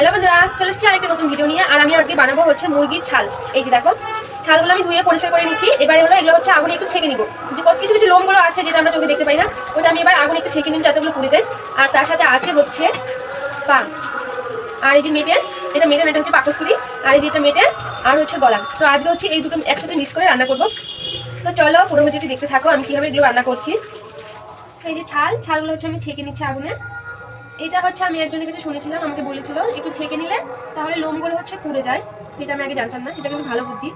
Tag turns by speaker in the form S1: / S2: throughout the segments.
S1: Hello বন্ধুরা, চলে এসেছি আরেকটা নতুন ভিডিও নিয়ে। আর আমি আজকে বানাবো হচ্ছে মুরগির ছাল। এই যে দেখো, ছালগুলো আমি ধুয়ে পরিষ্কার করে নিচ্ছি। এবারে হলো এগুলো হচ্ছে আগুনে একটু ছেঁকে নিব। যে কিছু কিছু লোমগুলো আছে যেটা আমরা চোখে দেখতে পাই না, ওটা আমি এবার আগুনে একটু ছেঁকে নিব যাতেগুলো পুড়ে যায়। আর তার সাথে আছে হচ্ছে পা। আর এই যে মেটে, এটা মেটে এটা হচ্ছে পাকস্তুরি আর এই যেটা মেটে, আর হচ্ছে গলা। তো আজকে হচ্ছে এই দুটো একসাথে মিক্স করে রান্না করব। তো চলো, পুরো ভিডিওটি দেখতে থাকো, আমি কীভাবে এগুলো রান্না করছি। এই যে ছাল, ছালগুলো হচ্ছে আমি ছেঁকে নিচ্ছি আগুনে। এটা হচ্ছে আমি একজনের কাছে শুনেছিলাম, আমাকে বলেছিল, একটু ছেঁকে নিলে তাহলে লোমগুলো হচ্ছে পুড়ে যায়। এটা আমি আগে জানতাম না, এটা কিন্তু ভালো বুদ্ধি।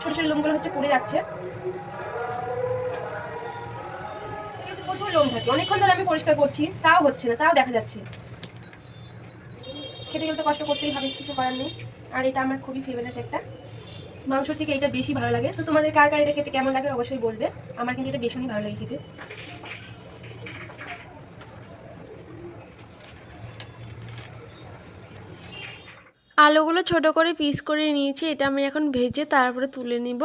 S1: ছোট ছোট লোমগুলো হচ্ছে পুড়ে যাচ্ছে। প্রচুর লোম থাকে। অনেকক্ষণ ধরে আমি পরিষ্কার করছি, তাও হচ্ছে না, তাও দেখা যাচ্ছে। খেতে গেলে তো কষ্ট করতেই হবে, কিছু করার নেই। আর এটা আমার খুবই ফেভারিট একটা। মাংস থেকে এটা বেশি ভালো লাগে। তো তোমাদের কার কার এটা খেতে কেমন লাগে অবশ্যই বলবে। আমার কিন্তু এটা ভীষণই ভালো লাগে খেতে।
S2: আলুগুলো ছোট করে পিস করে নিয়েছি, এটা আমি এখন ভেজে তারপরে তুলে নিব।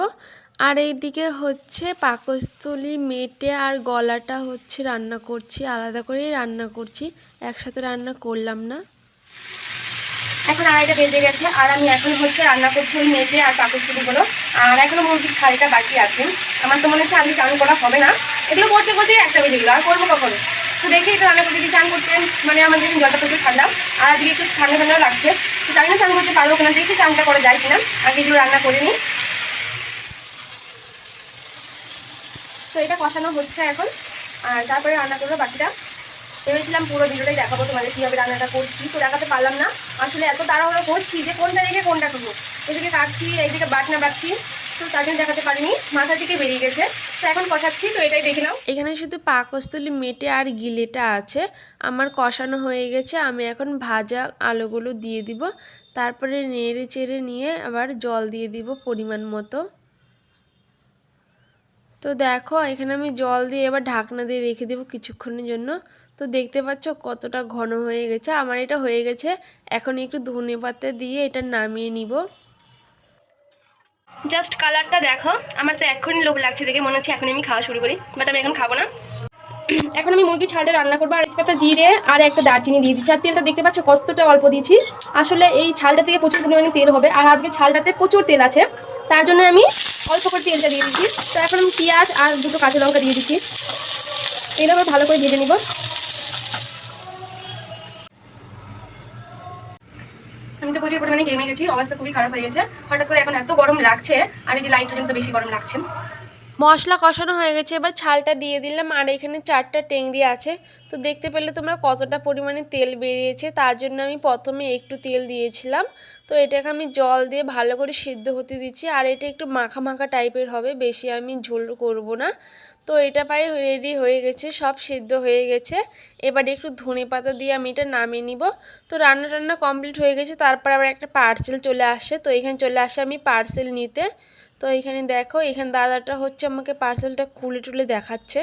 S2: আর এইদিকে হচ্ছে পাকস্থলি মেটে আর গলাটা হচ্ছে রান্না করছি, আলাদা করেই রান্না করছি, একসাথে রান্না করলাম না।
S1: এখন আড়াইটা বেজে গেছে, আর আমি এখন হচ্ছে রান্না করছি ওই মেজে আর পাকড়গুলো আর এখনও মুরগির ছালটা বাকি আছে। আমার তো মনে হচ্ছে আমি চান করা হবে না। এগুলো করতে করতে একটা বেজে গেলো, আর করব কখনো? তো দেখি একটু রান্না করতে চান করতে মানে আমার যেদিন জলটা প্রচুর ঠান্ডা, আর আজকে একটু ঠান্ডা ঠান্ডা লাগছে, তো জানি না চান করতে পারব কিনা, দেখি চানটা করা যায় কিনা, আগে এগুলো রান্না করে নিই। তো এটা কষানো হচ্ছে এখন, আর তারপরে রান্না করব বাকিটা। ভেবেছিলাম পুরো ভিডিওটাই দেখাবো তোমাদের কীভাবে রান্নাটা করছি, তো দেখাতে পারলাম না। আসলে এত তাড়াহুড়ো করছি যে কোনটা রেখে কোনটা করব। এদিকে কাটছি, এইদিকে বাটনা বাটছি তো তার দেখাতে পারিনি, মাথা থেকে বেরিয়ে গেছে। তো এখন কষাচ্ছি, তো এটাই দেখে নাও।
S2: এখানে শুধু পাকস্থলী মেটে আর গিলেটা আছে। আমার কষানো হয়ে গেছে, আমি এখন ভাজা আলুগুলো দিয়ে দিব। তারপরে নেড়ে চেড়ে নিয়ে আবার জল দিয়ে দিব পরিমাণ মতো। তো দেখো, এখানে আমি জল দিয়ে এবার ঢাকনা দিয়ে রেখে দেবো কিছুক্ষণের জন্য। তো দেখতে পাচ্ছ কতটা ঘন হয়ে গেছে। আমার এটা হয়ে গেছে, এখন একটু ধনে পাতা দিয়ে এটা নামিয়ে নিব।
S1: জাস্ট কালারটা দেখো। আমার তো এখনই লোভ লাগছে দেখে মনে হচ্ছে এখন আমি খাওয়া শুরু করি। বাট আমি এখন খাব না। এখন আমি মুরগির ছালটা রান্না করব আর একটা জিরে আর একটা দারচিনি দিয়ে দিচ্ছি। আর তেলটা দেখতে পাচ্ছ কতটা অল্প দিয়েছি। আসলে এই ছালটা থেকে প্রচুর পরিমাণে তেল হবে। আর আজকে ছালটাতে প্রচুর তেল আছে। তার জন্য আমি অল্প করে তেলটা দিয়ে দিচ্ছি। তো এখন আমি পেঁয়াজ আর দুটো কাঁচা লঙ্কা দিয়ে দিচ্ছি। আবার ভালো করে ভেজে নিব। প্রচুর পরিমাণে ঘেমে গেছি, অবস্থা খুবই খারাপ হয়ে গেছে। হঠাৎ করে এখন এত গরম লাগছে, আর এই যে লাইটটা কিন্তু বেশি গরম লাগছে।
S2: মশলা কষানো হয়ে গেছে, এবার ছালটা দিয়ে দিলাম, আর এখানে চারটা টেংরি আছে। তো দেখতে পেলে তোমরা কতটা পরিমাণে তেল বেরিয়েছে, তার জন্য আমি প্রথমে একটু তেল দিয়েছিলাম। তো এটাকে আমি জল দিয়ে ভালো করে সিদ্ধ হতে দিচ্ছি, আর এটা একটু মাখা মাখা টাইপের হবে, বেশি আমি ঝোল করব না। তো এটা প্রায় রেডি হয়ে গেছে, সব সিদ্ধ হয়ে গেছে। এবার একটু ধনে পাতা দিয়ে আমি এটা নামিয়ে নিব। তো রান্না টান্না কমপ্লিট হয়ে গেছে, তারপর আবার একটা পার্সেল চলে আসে তো এখানে চলে আসে আমি পার্সেল নিতে। তো এখানে দেখো, এখানে দাদাটা হচ্ছে আমাকে পার্সেলটা খুলে টুলে দেখাচ্ছে।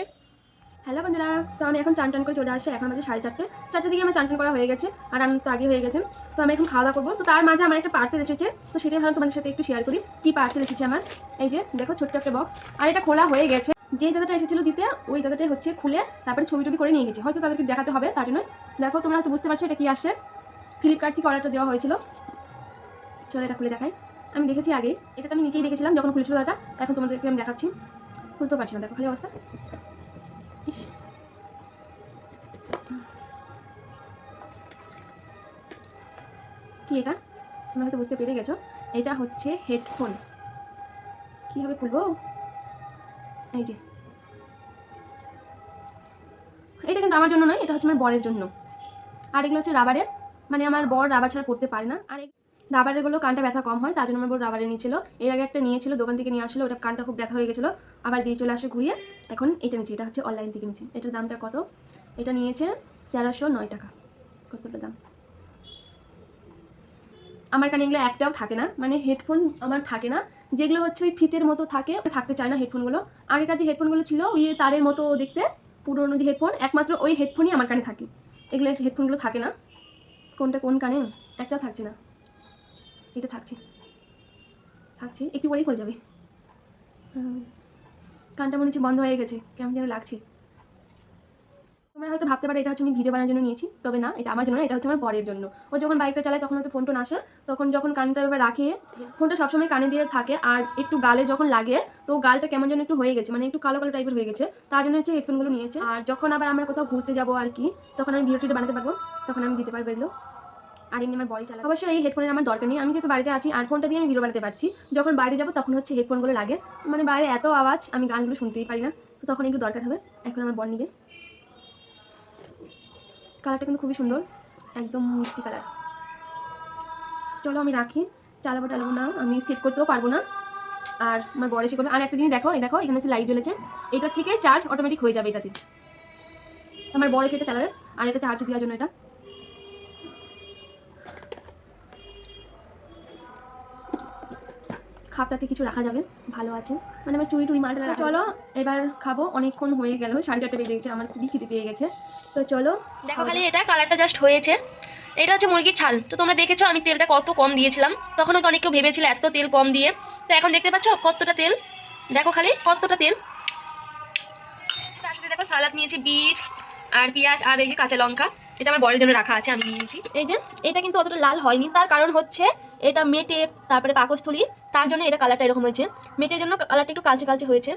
S1: হ্যালো বন্ধুরা, তো আমি এখন চান টান করে চলে আসছি এখন আমাদের সাড়ে চারটে। চারটে দিকে আমার চান টান করা হয়ে গেছে, আর আমি তো আগে হয়ে গেছে। তো আমি এখন খাওয়া দাওয়া করব। তো তার মাঝে আমার একটা পার্সেল এসেছে, তো সেটাই ভালো তোমাদের সাথে একটু শেয়ার করি। কী পার্সেল এসেছে আমার? এই যে, দেখো ছোট্ট একটা বক্স আর এটা খোলা হয়ে গেছে। যে দাদাটা এসেছিল দিতে, ওই দাদাটাই হচ্ছে খুলে তারপরে ছবি টবি করে নিয়ে গেছে। হয়তো তাদেরকে দেখাতে হবে, তার জন্য দেখো, তোমরা হয়তো বুঝতে পারছ এটা কি আসছে। ফ্লিপকার্ট থেকে অর্ডারটা দেওয়া হয়েছিল। চলো এটা খুলে দেখাই। আমি দেখেছি আগে। এটা তো আমি নিচেই দেখেছিলাম যখন খুলেছিল দাদাটা এখন তোমাদেরকে আমি দেখাচ্ছি। খুলতেও পারছি না, দেখো খালি অবস্থা। ইস। কি এটা? তোমরা হয়তো বুঝতে পেরে গেছো। এটা হচ্ছে হেডফোন। কীভাবে খুলবো? এই যে। এটা কিন্তু আমার জন্য নয়, এটা হচ্ছে আমার বরের জন্য। আর এগুলো হচ্ছে রাবারের। মানে আমার বর রাবার ছাড়া পড়তে পারে না। আর রাবারেরগুলো কানটা ব্যথা কম হয়, তার জন্য আমার বর রাবারে নিয়েছিল। এর আগে একটা নিয়েছিল, দোকান থেকে নিয়ে আসলো, ওটা কানটা খুব ব্যথা হয়ে গেছিল। আবার দিয়ে চলে আসে ঘুরিয়ে, এখন এটা নিচ্ছি এটা হচ্ছে অনলাইন থেকে নিচ্ছি এটার দামটা কত? এটা নিয়েছে তেরোশো নয় টাকা। কতটা দাম? আমার কানে এগুলো একটাও থাকে না মানে হেডফোন আমার থাকে না। যেগুলো হচ্ছে ওই ফিতের মতো থাকে থাকতে চায় না হেডফোনগুলো আগেকার যে হেডফোনগুলো ছিল, ওই তারের মতো দেখতে, পুরোনো যে হেডফোন একমাত্র ওই হেডফোনই আমার কানে থাকে। এগুলো হেডফোনগুলো থাকে না। কোনটা কোন কানে? একটাও থাকছে না। এটা থাকছে। থাকছে, একটু পরেই পড়ে যাবে। কানটা মনে হচ্ছে বন্ধ হয়ে গেছে, কেমন যেন লাগছে। তোমরা হয়তো ভাবতে পারো, এটা হচ্ছে আমি ভিডিও বানানোর জন্য নিয়েছি, তবে না, এটা আমার জন্য এটা হচ্ছে আমার বরের জন্য। ও যখন বাইকটা চালায়, তখন হয়তো ফোন টোন আসে, তখন যখন কানটা এবার রাখে ফোনটা সবসময় কানে দিয়ে থাকে, আর একটু গালে যখন লাগে, তো গালটা কেমন যেন একটু হয়ে গেছে মানে একটু কালো কালো টাইপের হয়ে গেছে, তার জন্য হচ্ছে হেডফোনগুলো নিয়েছে। আর যখন আবার আমরা কোথাও ঘুরতে যাব আর কি, তখন আমি ভিডিও টিডিও বানাতে পারব, তখন আমি দিতে পারব এগুলো। আর এমনি আমার বডি চালা অবশ্যই এই হেডফোনের আমার দরকার নেই। আমি যেহেতু বাড়িতে আছি, আর ফোনটা দিয়ে আমি ভিডিও বানাতে পারছি। যখন বাইরে যাব, তখন হচ্ছে হেডফোনগুলো লাগে। মানে বাইরে এত আওয়াজ, আমি গানগুলো শুনতেই পারি না। তো তখন একটু দরকার হবে। এখন আমার বর নিবে। কালারটা কিন্তু খুবই সুন্দর। একদম মিষ্টি কালার চলো আমি রাখি। চালাবো টালাবো না। আমি সেট করতেও পারব না। আর আমার বড় এসে করবে। আর একটা জিনিস দেখো, এই দেখো, এখানে হচ্ছে লাইট জ্বলেছে। এটা থেকে চার্জ অটোমেটিক হয়ে যাবে এটাতে। আমার বড় সেটা চালাবে। আর এটা চার্জ দেওয়ার জন্য এটা। খাপটাতে কিছু রাখা যাবে ভালো আছে। মানে আমার চুরি টুরি মালটা চলো এবার খাব অনেকক্ষণ হয়ে গেল সাড়ে চারটে বেজে গেছে আমার খুবই খিদে পেয়ে গেছে। তো চলো
S3: দেখো খালি এটা কালারটা জাস্ট হয়েছে। এটা হচ্ছে মুরগির ছাল। তো তোমরা দেখেছ আমি তেলটা কত কম দিয়েছিলাম। তখনও তো অনেক কেউ ভেবেছিল এত তেল কম দিয়ে। তো এখন দেখতে পাচ্ছ কতটা তেল? দেখো খালি কতটা তেল? তার সাথে দেখো সালাদ নিয়েছি বিট আর পেঁয়াজ আর এই যে কাঁচা লঙ্কা। এটা আমার বরের জন্য রাখা আছে, আমি নিয়েছি।
S1: এই যে, এটা কিন্তু অতটা লাল হয়নি। তার কারণ হচ্ছে, এটা মেটে, তারপরে পাকস্থলী, তার জন্য এটা কালারটা এরকম হয়েছে। মেটের জন্য কালারটা একটু কালচে কালচে হয়েছে।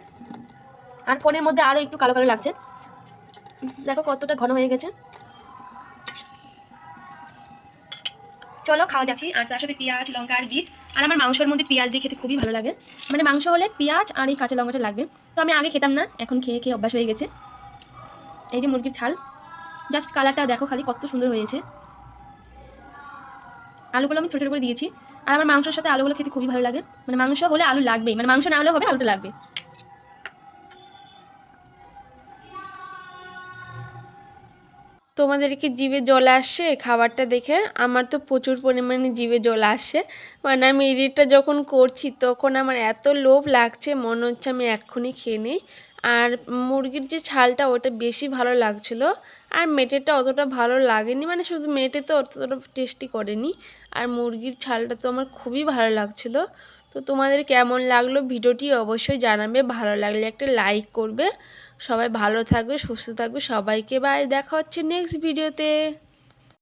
S1: আর ফোনের মধ্যে আরও একটু কালো কালো লাগছে। দেখো কতটা ঘন হয়ে গেছে। চলো, খাওয়া যাচ্ছি আর তার সাথে পেঁয়াজ, লঙ্কা আর বিট আর আমার মাংসের মধ্যে পেঁয়াজ দিয়ে খেতে খুবই ভালো লাগে। মানে মাংস হলে পেঁয়াজ আর এই কাঁচা লঙ্কাটা লাগবে। তো আমি আগে খেতাম না, এখন খেয়ে খেয়ে অভ্যাস হয়ে গেছে। এই যে মুরগির ছাল। জাস্ট কালারটা দেখো খালি কত সুন্দর হয়েছে। আলুগুলো আমি ছোটো ছোটো করে দিয়েছি। আর আমার মাংসের সাথে আলুগুলো খেতে খুবই ভালো লাগে। মানে মাংস হলে আলু লাগবেই। মানে মাংস না হলে হবে, আলুটা লাগবে।
S2: তোমাদেরকে জিভে জল আসছে খাবারটা দেখে, আমার তো প্রচুর পরিমাণে জিভে জল আসছে মানে আমি এডিটটা যখন করছি, তখন আমার এত লোভ লাগছে, মনে হচ্ছে আমি এক্ষুনি খেয়ে নিই। আর মুরগির যে ছালটা, ওটা বেশি ভালো লাগছিল। আর মেটেটা অতটা ভালো লাগেনি মানে শুধু মেটে তো অতটা টেস্টি করেনি। আর মুরগির ছালটা তো আমার খুবই ভালো লাগছিল। তো তোমাদের কেমন লাগল ভিডিওটি অবশ্যই জানাবে। ভালো লাগলে একটা লাইক করবে। সবাই ভালো থাকবে, সুস্থ থাকবে। সবাইকে বাই দেখা হচ্ছে নেক্সট ভিডিওতে